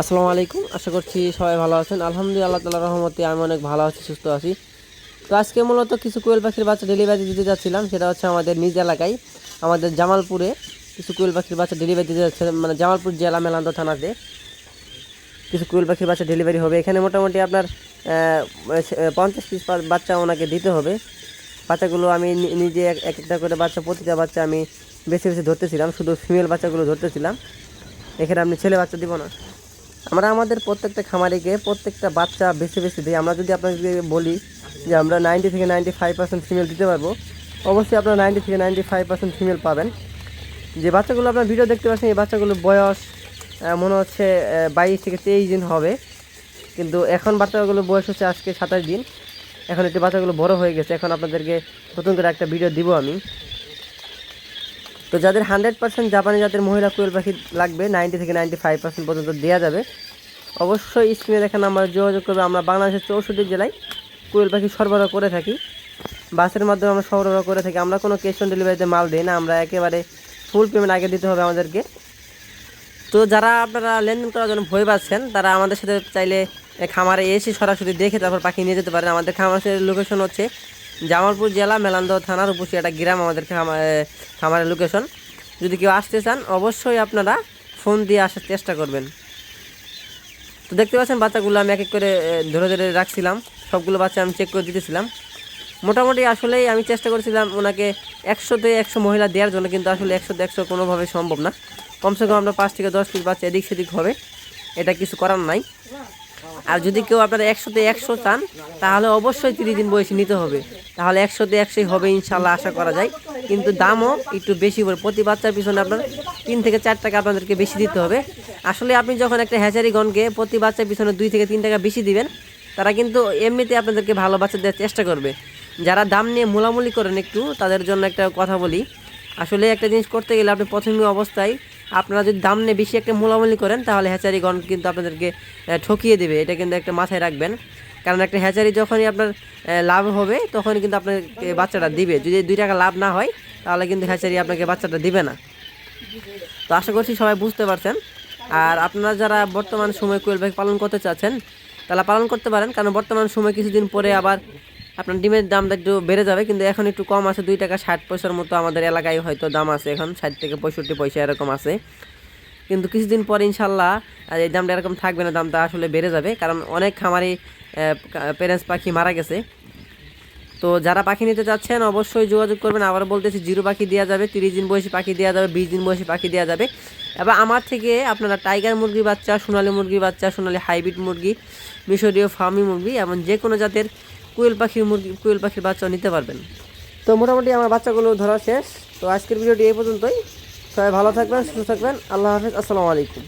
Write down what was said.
আসসালামু আলাইকুম, আশা করছি সবাই ভালো আছেন। আলহামদুলিল্লাহ, আল্লাহ রহমতে আমি অনেক ভালো আছি, সুস্থ আছি। তো আজকে মূলত কিছু কোয়েল পাখির বাচ্চা ডেলিভারি দিতে যাচ্ছিলাম, সেটা হচ্ছে আমাদের নিজ এলাকায়, আমাদের জামালপুরে কিছু কোয়েল পাখির বাচ্চা ডেলিভারি দিতে যাচ্ছে মানে জামালপুর জেলা মেলান্দ থানাতে কিছু কোয়েল পাখির বাচ্চা ডেলিভারি হবে। এখানে মোটামুটি আপনার পঞ্চাশ পিস বাচ্চা ওনাকে দিতে হবে। বাচ্চাগুলো আমি নিজে এক এক একটা করে বাচ্চা, প্রতিটা বাচ্চা আমি বেছে বেছে ধরতেছিলাম, শুধু ফিমেল বাচ্চাগুলো ধরতেছিলাম। এখানে আপনি ছেলে বাচ্চা দিব না। আমরা আমাদের প্রত্যেকটা খামারিকে, প্রত্যেকটা বাচ্চা বেছে বেছে দিই। আমরা যদি আপনাকে বলি যে আমরা নাইনটি থেকে নাইনটি ফাইভ পার্সেন্ট ফিমেল দিতে পারব, অবশ্যই আপনারা নাইনটি থেকে নাইনটি ফাইভ পার্সেন্ট ফিমেল পাবেন। যে বাচ্চাগুলো আপনার ভিডিও দেখতে পাচ্ছেন, এই বাচ্চাগুলোর বয়স মনে হচ্ছে বাইশ থেকে তেইশ দিন হবে। কিন্তু এখন বাচ্চাগুলো বয়স হচ্ছে আজকে সাতাশ দিন। এখন একটু বাচ্চাগুলো বড় হয়ে গেছে। এখন আপনাদেরকে নতুন করে একটা ভিডিও দিব আমি। তো যাদের হান্ড্রেড পার্সেন্ট জাপানি জাতের মহিলা কোয়েল পাখি লাগবে, নাইনটি থেকে নাইনটি ফাইভ পার্সেন্ট পর্যন্ত দেওয়া যাবে। অবশ্যই স্ক্রিনে দেখেন আমরা যোগাযোগ করবে। আমরা বাংলাদেশের চৌষট্টি জেলায় কোয়েল পাখি সরবরাহ করে থাকি। বাসের মাধ্যমে আমরা সরবরাহ করে থাকি। আমরা কোনো ক্যাশ অন ডেলিভারিতে মাল দিই না। আমরা একেবারে ফুল পেমেন্ট আগে দিতে হবে আমাদেরকে। তো যারা আপনারা লেনদেন করার জন্য ভয় পাচ্ছেন, তারা আমাদের সাথে চাইলে খামারে এসে সরাসরি দেখে তারপর পাখি নিয়ে যেতে পারেন। আমাদের খামারের লোকেশন হচ্ছে জামালপুর জেলা মেলান্দ থানার উপসি একটা গ্রাম আমাদের খামারের লোকেশন যদি কেউ আসতে চান, অবশ্যই আপনারা ফোন দিয়ে আসার চেষ্টা করবেন। তো দেখতে পাচ্ছেন বাচ্চাগুলো আমি এক এক করে ধরে ধরে রাখছিলাম। সবগুলো বাচ্চা আমি চেক করে দিতেছিলাম। মোটামুটি আসলেই আমি চেষ্টা করেছিলাম ওনাকে একশোতে একশো মহিলা দেওয়ার জন্য, কিন্তু আসলে একশোতে একশো কোনোভাবে সম্ভব না। কমসে কম আমরা পাঁচ থেকে দশ পিস বাচ্চা এদিক সেদিক হবে। এটা কিছু করার নাই। আর যদি কেউ আপনারা একশোতে একশো চান, তাহলে অবশ্যই তিরিশ দিন বয়সে নিতে হবে। তাহলে একশোতে একশোই হবে ইনশাল্লাহ, আশা করা যায়। কিন্তু দামও একটু বেশি পড়ে প্রতি বাচ্চার পিছনে আপনার তিন থেকে চার টাকা আপনাদেরকে বেশি দিতে হবে। আসলে আপনি যখন একটা হ্যাচারি গনকে প্রতি বাচ্চার পিছনে দুই থেকে তিন টাকা বেশি দিবেন, তারা কিন্তু এমনিতে আপনাদেরকে ভালো বাচ্চা দেওয়ার চেষ্টা করবে। যারা দাম নিয়ে মোলামুলি করেন একটু, তাদের জন্য একটা কথা বলি। আসলে একটা জিনিস করতে গেলে আপনি প্রথমে অবস্থায় আপনারা যদি দাম নিয়ে বেশি একটা মূলামূলি করেন, তাহলে হ্যাচারিগণ কিন্তু আপনাদেরকে ঠকিয়ে দেবে। এটা কিন্তু একটা মাথায় রাখবেন। কারণ একটা হ্যাচারি যখনই আপনার লাভ হবে, তখনই কিন্তু আপনার বাচ্চাটা দিবে। যদি দুই টাকা লাভ না হয়, তাহলে কিন্তু হ্যাচারি আপনাকে বাচ্চাটা দিবে না। তো আশা করছি সবাই বুঝতে পারছেন। আর আপনারা যারা বর্তমান সময় কোয়েল পালন করতে চাচ্ছেন তাহলে পালন করতে পারেন। কারণ বর্তমান সময় কিছুদিন পরে আবার আপনার ডিমের দামটা একটু বেড়ে যাবে, কিন্তু এখন একটু কম আছে, দুই টাকা ষাট পয়সার মতো আমাদের এলাকায় হয়তো দাম আছে এখন, ষাট থেকে পঁয়ষট্টি পয়সা এরকম আছে। কিন্তু কিছুদিন পরে ইনশাল্লাহ এই দামটা এরকম থাকবে না, দামটা আসলে বেড়ে যাবে, কারণ অনেক খামারি প্যারেন্টস পাখি মারা গেছে। তো যারা পাখি নিতে চাচ্ছেন অবশ্যই যোগাযোগ করবেন আবার বলতেছি, জিরো পাখি দেওয়া যাবে, তিরিশ দিন বয়সী পাখি দেওয়া যাবে, বিশ দিন বয়সী পাখি দেওয়া যাবে। এবার আমার থেকে আপনারা টাইগার মুরগির বাচ্চা, সোনালী মুরগির বাচ্চা, সোনালি হাইব্রিড মুরগি, মিশরীয় ফার্মি মুরগি, এবং যে কোনো জাতের কুয়েল পাখির মুরগি, কুয়েল পাখির বাচ্চাও নিতে পারবেন। তো মোটামুটি আমার বাচ্চাগুলো ধরা শেষ। তো আজকের ভিডিওটি এই পর্যন্তই। সবাই ভালো থাকবেন, সুস্থ থাকবেন। আল্লাহ হাফিজ, আসসালামু আলাইকুম।